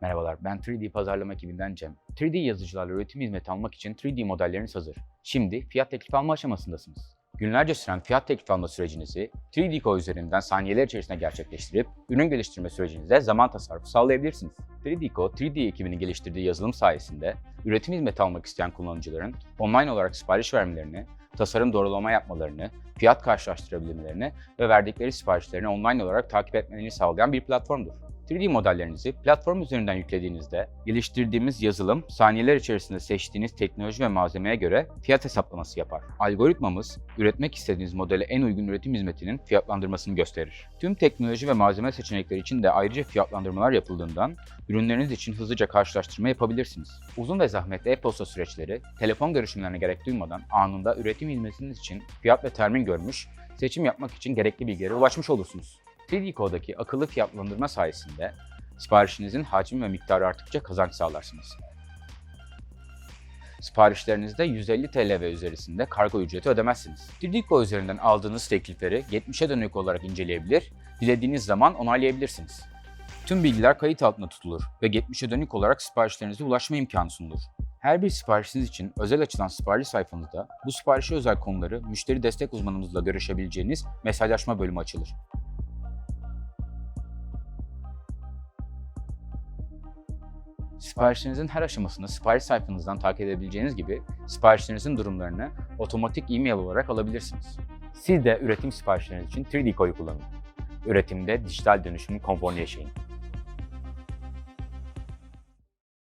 Merhabalar, ben 3D pazarlama ekibinden Cem. 3D yazıcılarla üretim hizmeti almak için 3D modelleriniz hazır. Şimdi fiyat teklifi alma aşamasındasınız. Günlerce süren fiyat teklifi alma sürecinizi 3D Go üzerinden saniyeler içerisinde gerçekleştirip ürün geliştirme sürecinizde zaman tasarrufu sağlayabilirsiniz. 3D Go, 3D ekibinin geliştirdiği yazılım sayesinde üretim hizmeti almak isteyen kullanıcıların online olarak sipariş vermelerini, tasarım doğrulama yapmalarını, fiyat karşılaştırabilmelerini ve verdikleri siparişlerini online olarak takip etmelerini sağlayan bir platformdur. 3D modellerinizi platform üzerinden yüklediğinizde geliştirdiğimiz yazılım saniyeler içerisinde seçtiğiniz teknoloji ve malzemeye göre fiyat hesaplaması yapar. Algoritmamız üretmek istediğiniz modele en uygun üretim hizmetinin fiyatlandırmasını gösterir. Tüm teknoloji ve malzeme seçenekleri için de ayrıca fiyatlandırmalar yapıldığından ürünleriniz için hızlıca karşılaştırma yapabilirsiniz. Uzun ve zahmetli e-posta süreçleri, telefon görüşümlerine gerek duymadan anında üretim hizmetiniz için fiyat ve termin görmüş, seçim yapmak için gerekli bilgilere ulaşmış olursunuz. 3D Code'daki akıllı fiyatlandırma sayesinde siparişinizin hacmi ve miktarı arttıkça kazanç sağlarsınız. Siparişlerinizde 150 TL ve üzerisinde kargo ücreti ödemezsiniz. 3D Code üzerinden aldığınız teklifleri 70'e dönük olarak inceleyebilir, dilediğiniz zaman onaylayabilirsiniz. Tüm bilgiler kayıt altında tutulur ve 70'e dönük olarak siparişlerinize ulaşma imkanı sunulur. Her bir siparişiniz için özel açılan sipariş sayfanızda bu siparişe özel konuları müşteri destek uzmanımızla görüşebileceğiniz mesajlaşma bölümü açılır. Siparişlerinizin her aşamasını sipariş sayfanızdan takip edebileceğiniz gibi siparişlerinizin durumlarını otomatik e-mail olarak alabilirsiniz. Siz de üretim siparişleriniz için 3D Code'u kullanın. Üretimde dijital dönüşümün konforunu yaşayın.